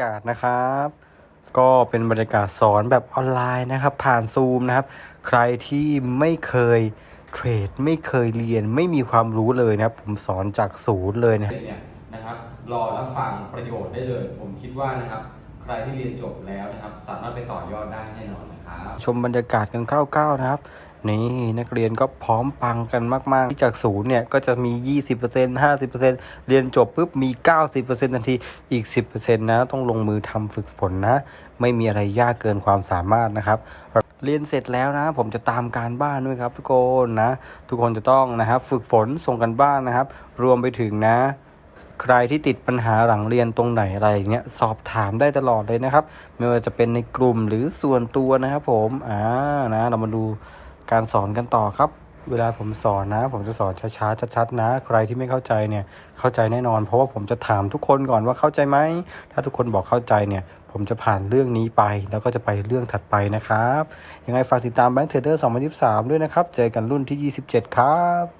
ากาศนะครับ ก็เป็นบรรยากาศสอนแบบออนไลน์นะครับ ผ่านซูมนะครับ ใครที่ไม่เคยเทรดไม่เคยเรียนไม่มีความรู้เลยนะครับ ผมสอนจากศูนย์เลยนะเนี่ยนะครับ รอรับฟังประโยชน์ได้เลย ผมคิดว่านะครับ ใครที่เรียนจบแล้วนะครับ สามารถไปต่อยอดได้แน่นอนนะครับ ชมบรรยากาศกันคร่าวๆนะครับ นี่นักเรียนก็พร้อมปังกันมากๆที่จากศูนย์เนี่ย ก็จะมี 20% 50%เรียนจบปุ๊บมี 90%ทันทีอีก 10%นะ ต้องลงมือทำฝึกฝนนะ ไม่มีอะไรยากเกินความสามารถนะครับ เรียนเสร็จแล้วนะ ผมจะตามการบ้านด้วยครับ ทุกคนนะ ทุกคนจะต้องนะครับ ฝึกฝนส่งกันบ้านนะครับ รวมไปถึงนะใครที่ติดปัญหาหลังเรียนตรงไหนอะไรอย่างเงี้ยสอบถามได้ตลอดเลยนะครับ ไม่ว่าจะเป็นในกลุ่มหรือส่วนตัวนะครับผม อ่านะ เรามาดู การสอนกันต่อครับ เวลาผมสอนนะ ผมจะสอนช้าๆชัดๆนะ ใครที่ไม่เข้าใจเนี่ยเข้าใจแน่นอน เพราะว่าผมจะถามทุกคนก่อนว่าเข้าใจไหมถ้าทุกคนบอกเข้าใจเนี่ย ผมจะผ่านเรื่องนี้ไป แล้วก็จะไปเรื่องถัดไปนะครับยังไงฝากติดตามแบงค์เทรดเดอร์2023 ด้วยนะครับ เจอกันรุ่นที่ 27 ครับ